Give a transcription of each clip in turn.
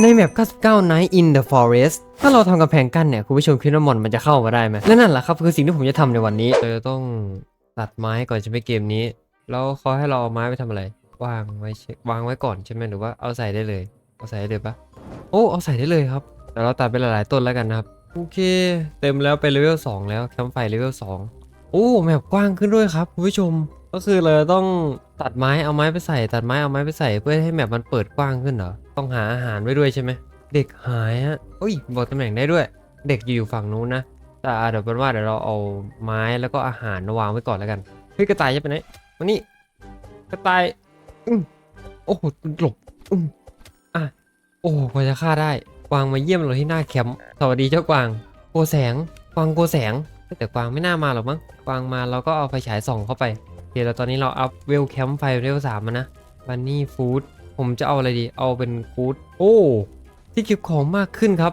ในแมป 99 Night in the Forest ถ้าเราทำกำแพงกั้นเนี่ย คุณผู้ชมคิดว่ามอนมันจะเข้ามาได้ไหมและนั่นแหละครับ คือสิ่งที่ผมจะทำในวันนี้เราจะต้องตัดไม้ก่อนจะไปเกมนี้ แล้วเขาให้เราเอาไม้ไปทำอะไร วางไว้ใช่วางไว้ก่อนใช่ไหมหรือว่าเอาใส่ได้เลย เอาใส่ได้เลยปะโอ้ เอาใส่ได้เลยครับแต่เราตัดไปหลาย ๆ ต้นแล้วกันนะครับ โอเค เต็มแล้วไปเลเวล2แล้วแคมไฟเลเวล2โอ้ แมปกว้างขึ้นด้วยครับคุณผู้ชม ก็คือเราต้องตัดไม้เอาไม้ไปใส่ ตัดไม้เอาไม้ไปใส่เพื่อให้แมปมันเปิดกว้างขึ้นเหรอต้องหาอาหารไว้ด้วยใช่ไหมเด็กหายฮะอุ้ยบอกตำแหน่งได้ด้วย เด็กอยู่ฝั่งนู้นนะแต่เดี๋ยวเป็นว่าเดี๋ยวเราเอาไม้แล้วก็อาหารวางไว้ก่อนแล้วกันเฮ้ยกระต่ายจะไปไหนมานี่กระต่ายอืมโอ้โหหลบอืมอะโอ้โหกว่าจะฆ่าได้กวางมาเยี่ยมเราที่หน้าแคมป์สวัสดีเจ้ากวางโกแสงกวางโกแสงแต่กวางไม่น่ามาหรอกมั้งกวางมาเราก็เอาไฟฉายส่องเข้าไป เคแล้วตอนนี้เราอัพเวลแคมป์ไฟเวลสามนะบันนี่ฟู้ดผมจะเอาอะไรดี เอาเป็นฟู้ดโอ้ที่เก็บของมากขึ้นครับ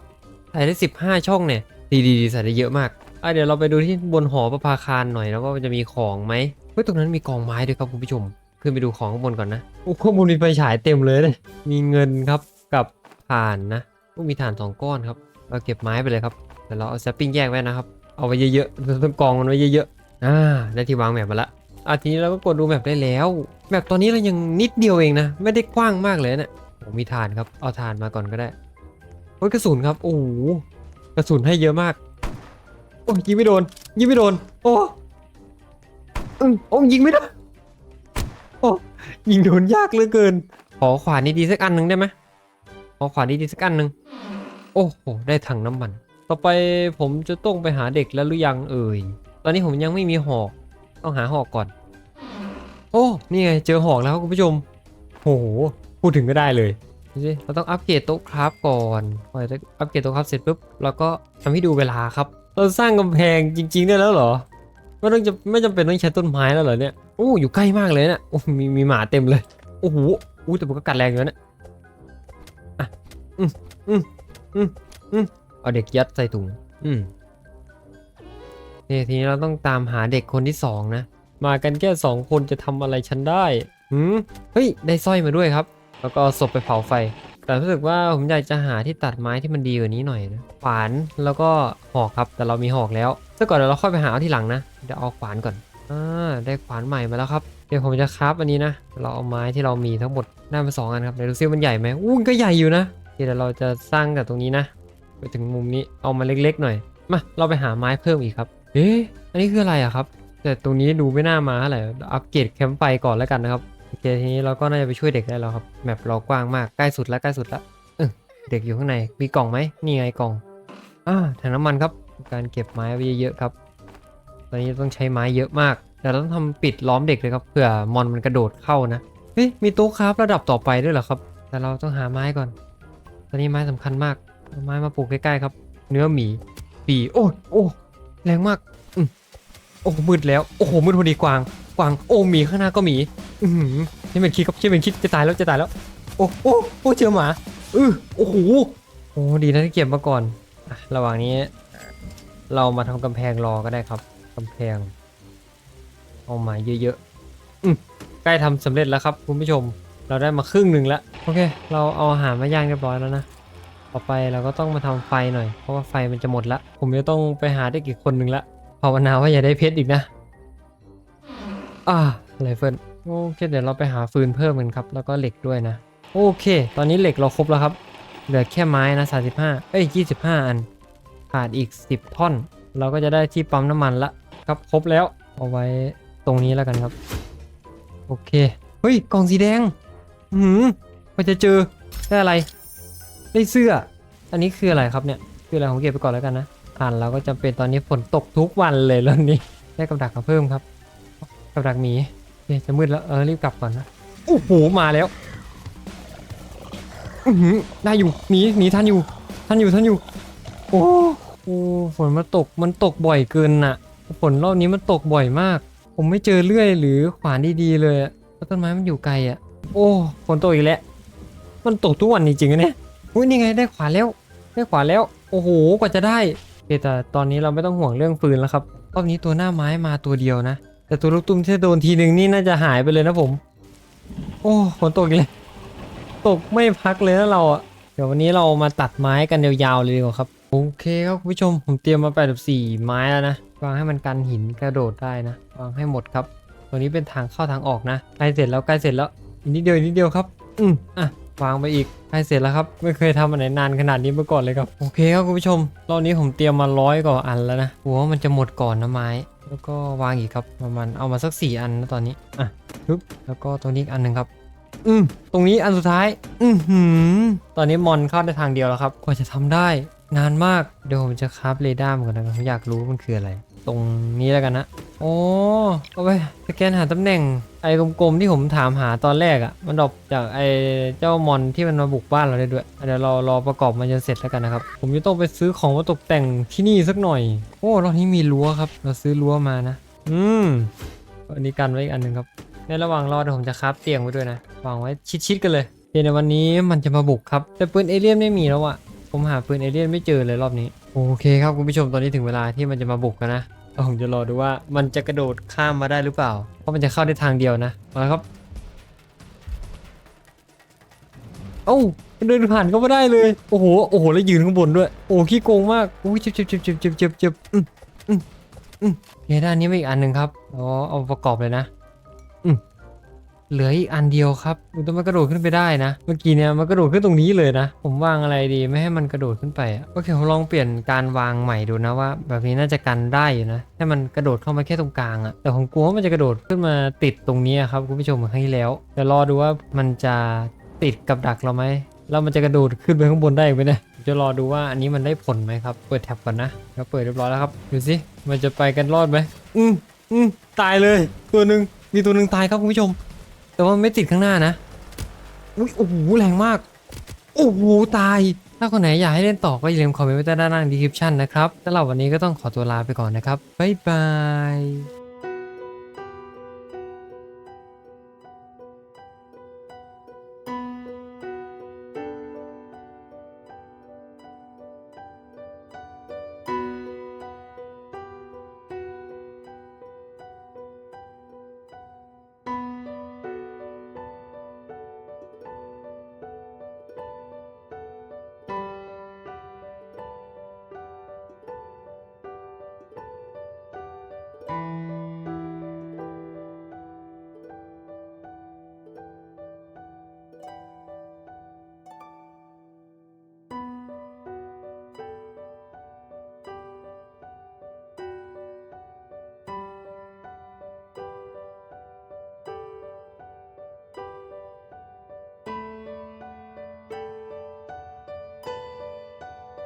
ใส่ได้ 15 ช่องเนี่ย ดีดีใส่ได้เยอะมากอะเดี๋ยวเราไปดูที่บนหอประภาคารหน่อยนะว่าจะมีของไหมเฮ้ยตรงนั้นมีกองไม้ด้วยครับคุณผู้ชมขึ้นไปดูของข้างบนก่อนนะโอ้ข้างบนมีไฟฉายเต็มเลยเลยมีเงินครับกับถ่านนะโอ้มีถ่านสองก้อนครับเราเก็บไม้ไปเลยครับแต่เราเอาแซปปิ้งแยกไว้นะครับเอาไว้เยอะๆเต้องกองมันไว้เยอะๆอ่าได้ที่วางแมปมาละ อะทีนี้เราก็กดดูแมปได้แล้วแมปตอนนี้เรายังนิดเดียวเองนะ ไม่ได้กว้างมากเลยเนะผมมีถ่านครับเอาถ่านมาก่อนก็ได้โอ้ยกระสุนครับโอ้โหกระสุนให้เยอะมากโอ้ยยิงไม่โดน ยิงไม่โดน โอ้อืมโอ้ยิงไม่ได้โอ้ยิงโดนยากเหลือเกิน ขอขวานดีๆสักอันหนึ่งได้ไหมขอขวานดีๆสักอันหนึ่งโอ้โหได้ถังน้ำมัน ต่อไปผมจะต้องไปหาเด็กแล้วหรือยังเอ่ยตอนนี้ผมยังไม่มีหอก ต้องหาหอกก่อน โอ้นี่ไงเจอหอกแล้วครับคุณผู้ชมโหพูดถึงก็ได้เลยเราต้องอัปเกรดโต๊ะคราฟก่อนพอจะอัปเกรดโต๊ะคราฟเสร็จปุ๊บเราก็ทำให้ดูเวลาครับ เราสร้างกำแพงจริง ๆ ได้แล้วเหรอไม่ต้องจะไม่จำเป็นต้องใช้ต้นไม้แล้วเหรอเนี่ยโอ้อยู่ใกล้มากเลยเนี่ยโอ้มีมีหมาเต็มเลยโอ้โหอู้แต่มันก็กัดแรงอยู่นะเนี่ยอะอืมอืมอืมอืมเอาเด็กยัดใส่ถุงอืมเนี่ยทีนี้เราต้องตามหาเด็กคนที่สองนะ มากันแค่สองคนจะทำอะไรฉันได้หืมเฮ้ย ได้สร้อยมาด้วยครับ แล้วก็ศพไปเผาไฟ แต่รู้สึกว่าผมอยากจะหาที่ตัดไม้ที่มันดีกว่านี้หน่อยนะ ขวานแล้วก็หอกครับ แต่เรามีหอกแล้วถ้าก่อนเดี๋ยวเราค่อยไปหาเอาที่หลังนะ เดี๋ยวเอาขวานก่อน อ่า ได้ขวานใหม่มาแล้วครับ เดี๋ยวผมจะคราฟอันนี้นะ เราเอาไม้ที่เรามีทั้งหมดได้มาสองอันครับเดี๋ยวดูซิว่ามันใหญ่ไหมอู้ก็ใหญ่อยู่นะเคเดี๋ยวเราจะสร้างจากตรงนี้นะ ไปถึงมุมนี้ เอามาเล็กๆหน่อย มา เราไปหาไม้เพิ่มอีกครับ เอ๊ะ อันนี้คืออะไรอะครับ แต่ตรงนี้ดูไม่น่ามาเท่าไหร่อัปเกรดแคมป์ไฟก่อนแล้วกันนะครับโอเคทีนี้เราก็น่าจะไปช่วยเด็กได้แล้วครับแมปเรากว้างมากใกล้สุดแล้วใกล้สุดแล้วเด็กอยู่ข้างในมีกล่องไหมนี่ไงกล่องอ่าถังน้ำมันครับ การเก็บไม้ไว้เยอะๆครับ ตอนนี้ต้องใช้ไม้เยอะมากแต่เราต้องทำปิดล้อมเด็กเลยครับเผื่อมอนมันกระโดดเข้านะเฮ้ยมีโต๊ะคราฟระดับต่อไปด้วยเหรอครับ แต่เราต้องหาไม้ก่อน ตอนนี้ไม้สำคัญมากเอาไม้มาปลูกใกล้ๆครับ เนื้อหมีปีโอ้โอ้แรงมากอืม โอ้มืดแล้วโอ้โหมืดพอดีกวางกวางโอ้หมีข้างหน้าก็หมี อือหือใช่เป็นคิดครับใช่เป็นคิดจะตายแล้วจะตายแล้ว โอ้โอ้โอ้เจอหมาอือโอ้โหโอ้ดีนะที่เก็บมาก่อนอะระหว่างนี้ เรามาทำกำแพงรอก็ได้ครับกำแพง เอามาเยอะๆอืมใกล้ทำสำเร็จแล้วครับคุณผู้ชม เราได้มาครึ่งหนึ่งแล้วโอเค เราเอาอาหารมาย่างเรียบร้อยแล้วนะต่อไปเราก็ต้องมาทำไฟหน่อย เพราะว่าไฟมันจะหมดละ ผมจะต้องไปหาได้กี่คนหนึ่งละ ภาวนาว่าอย่าได้เพชรอีกนะ อ่าไรเฟิลโอเคเดี๋ยวเราไปหาฟืนเพิ่มกันครับ แล้วก็เหล็กด้วยนะ โอเค ตอนนี้เหล็กเราครบแล้วครับ เหลือแค่ไม้นะ 35 เอ้ย 25 อัน ขาดอีก 10 ท่อน เราก็จะได้ที่ปั๊มน้ำมันละครับครบแล้ว เอาไว้ตรงนี้แล้วกันครับ โอเค เฮ้ย กล่องสีแดง หืมมันจะเจอได้อะไร ได้เสื้อ อันนี้คืออะไรครับเนี่ย คืออะไรผมเก็บไปก่อนแล้วกันนะ อ่านเราก็จำเป็นตอนนี้ฝนตกทุกวันเลยแล้วนี้ได้กับดักมาเพิ่มครับ กับดักหมีโอเคจะมืดแล้วเออรีบกลับก่อนนะโอ้โหมาแล้วอือได้อยู่หนีหนีทันอยู่ทันอยู่ทันอยู่ โอ้โอ้ฝนมันตกมันตกบ่อยเกินน่ะฝนรอบนี้มันตกบ่อยมาก ผมไม่เจอเลื่อยหรือขวานดีๆเลยอะเพราะต้นไม้มันอยู่ไกลอะ โอ้ฝนตกอีกแล้วมันตกทุกวันจริงๆนะเนี่ยอุ้ยนี่ไงได้ขวานแล้ว ได้ขวานแล้ว โอ้โหกว่าจะได้ เคแต่ตอนนี้เราไม่ต้องห่วงเรื่องฟืนแล้วครับรอบนี้ตัวหน้าไม้มาตัวเดียวนะ แต่ตัวลูกตุ้มที่โดนทีหนึ่งนี่น่าจะหายไปเลยนะผม โอ้ฝนตกอีกแล้วตกไม่พักเลยนะเราอะเดี๋ยววันนี้เรามาตัดไม้กันยาวๆเลยดีกว่าครับ โอเคครับคุณผู้ชมผมเตรียมมา84ไม้แล้วนะวางให้มันกันหินกระโดดได้นะวางให้หมดครับ ตัวนี้เป็นทางเข้าทางออกนะใกล้เสร็จแล้วใกล้เสร็จแล้วอีกนิดเดียวอีนิดเดียวครับ อืมอะ วางไปอีกใกล้เสร็จแล้วครับ ไม่เคยทำอะไรนานขนาดนี้มาก่อนเลยครับ โอเคครับคุณผู้ชม รอบนี้ผมเตรียมมาร้อยกว่าอันแล้วนะหัวมันจะหมดก่อนนะไม้ แล้วก็วางอีกครับประมาณเอามาสักสี่อันนะตอนนี้ อะปึ๊บแล้วก็ตัวนี้อีกอันหนึ่งครับ อืมตรงนี้อันสุดท้าย อือหือ ตอนนี้มอนเข้าได้ทางเดียวแล้วครับ กว่าจะทำได้ นานมาก เดี๋ยวผมจะคราฟเรดาร์มก่อนนะครับผมอยากรู้มันคืออะไร ตรงนี้แล้วกันนะ โอ้เอาไปสแกนหาตำแหน่งไอ้กลมๆที่ผมถามหาตอนแรกอะ่ะ มันดรอปจากไอ้เจ้ามอนที่มันมาบุกบ้านเราได้ด้วย เดี๋ยวเรารอประกอบมันจนเสร็จแล้วกันนะครับ ผมจะต้องไปซื้อของมาตกแต่งที่นี่สักหน่อย โอ้รอบนี้มีรั้วครับ เราซื้อรั้วมานะ อืมอันนี้กันไว้อีกอันหนึ่งครับ ในระหว่างรอเดี๋ยวผมจะคราฟเตียงไว้ด้วยนะ วางไว้ชิดๆกันเลยเดี๋ยวในวันนี้มันจะมาบุกครับ แต่ปืนเอเลี่ยนไม่มีแล้วอะผมหาปืนเอเลี่ยนไม่เจอเลยรอบนี้ โอเคครับคุณผู้ชมตอนนี้ถึงเวลาที่มันจะมาบุกกันนะ แล้วผมจะรอดูว่ามันจะกระโดดข้ามมาได้หรือเปล่า เพราะมันจะเข้าได้ทางเดียวนะมาครับเอ้ามันเดินผ่านเข้ามาได้เลย โอ้โห โอ้โห แล้วยืนข้างบนด้วย โอ้ขี้โกงมากอุ้ยเจ็บเจ็บเจ็บเจ็บเจ็บเจ็บเจ็บอืมอืมอืมโอเคด้านนี้มีอีกอันหนึ่งครับอ๋อเอาประกอบเลยนะ เหลืออีกอันเดียวครับมันต้องมันกระโดดขึ้นไปได้นะ เมื่อกี้เนี่ยมันกระโดดขึ้นตรงนี้เลยนะ ผมวางอะไรดีไม่ให้มันกระโดดขึ้นไปอะโอเคผมลองเปลี่ยนการวางใหม่ดูนะว่า แบบนี้น่าจะกันได้อยู่นะให้มันกระโดดเข้ามาแค่ตรงกลางอะแต่ผมกลัวว่ามันจะกระโดดขึ้นมาติดตรงนี้ครับคุณผู้ชมครั้งที่แล้วเดี๋ยวรอดูว่ามันจะติดกับดักเราไหมแล้วมันจะกระโดดขึ้นไปข้างบนได้ไหมเนี่ยจะรอดูว่าอันนี้มันได้ผลไหมครับ เปิดแท็บก่อนนะแล้วเปิดเรียบร้อยแล้วครับดูสิมันจะไปกันรอดไหมอืมอืมตายเลย ตัวหนึ่งมีตัวหนึ่งตายครับคุณผู้ชม แต่ว่าไม่ติดข้างหน้านะอุ๊ยโอ้โหแรงมาก โอ้โหตาย ถ้าคนไหนอยากให้เล่นต่อก็อย่าลืมคอมเมนต์ไว้ใต้ด้านล่างดีคริปชั่นนะครับสำหรับวันนี้ก็ต้องขอตัวลาไปก่อนนะครับ บ๊ายบาย